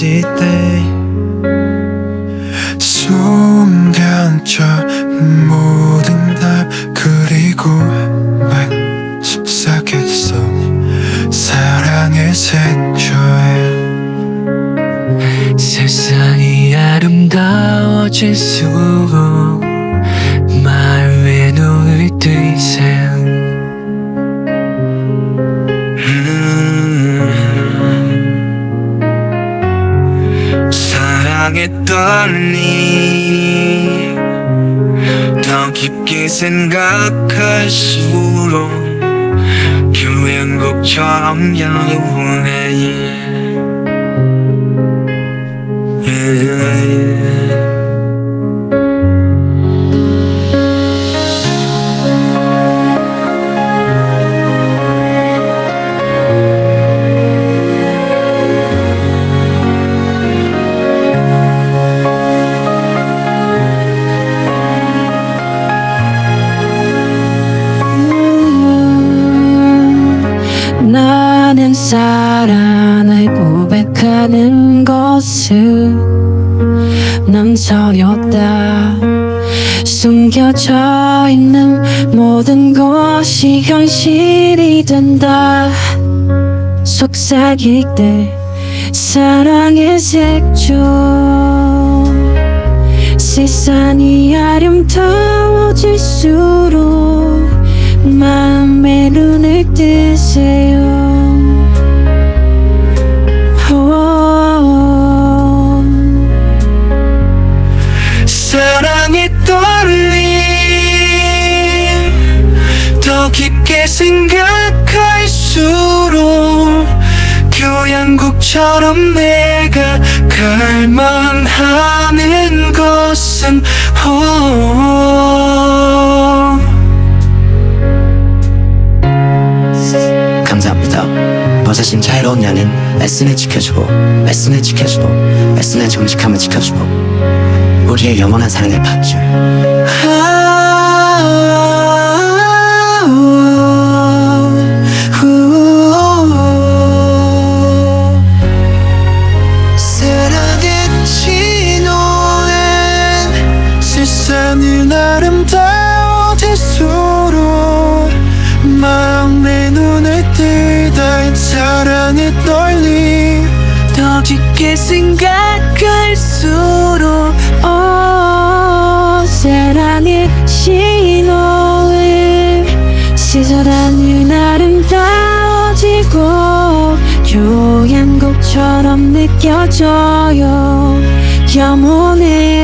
때 숨겨져 모든 날 그리고 막 속삭였어. 사랑의 색조에 세상이 아름다워질수록 마음에 눈을 뜨세 사랑에 떨리 더 깊게 생각할수록 유행곡처럼 영원해 나 것은 남서였다. 숨겨져 있는 모든 것이 현실이 된다. 속삭일 때 사랑의 색조. 세상이 아름다워질수록 마음의 눈을 뜨세요 사랑에 떨림. 더 깊게 생각할수록 교향곡처럼 내가 갈망하는 것은 오 감사합니다. 버섯인 자유로운 년은 레슨을 지켜주고 레슨을 지켜주고 레슨의 정직함을 지켜주고 우리의 영원한 사랑을 받줄. 사랑의 진호엔 세상이 아름다워질수록 마음의 눈을 뜨다. 사랑에 떨림 더 깊게 생각할 사랑의 신호를 시절하는 아름다워지고 교향곡처럼 느껴져요. 영혼의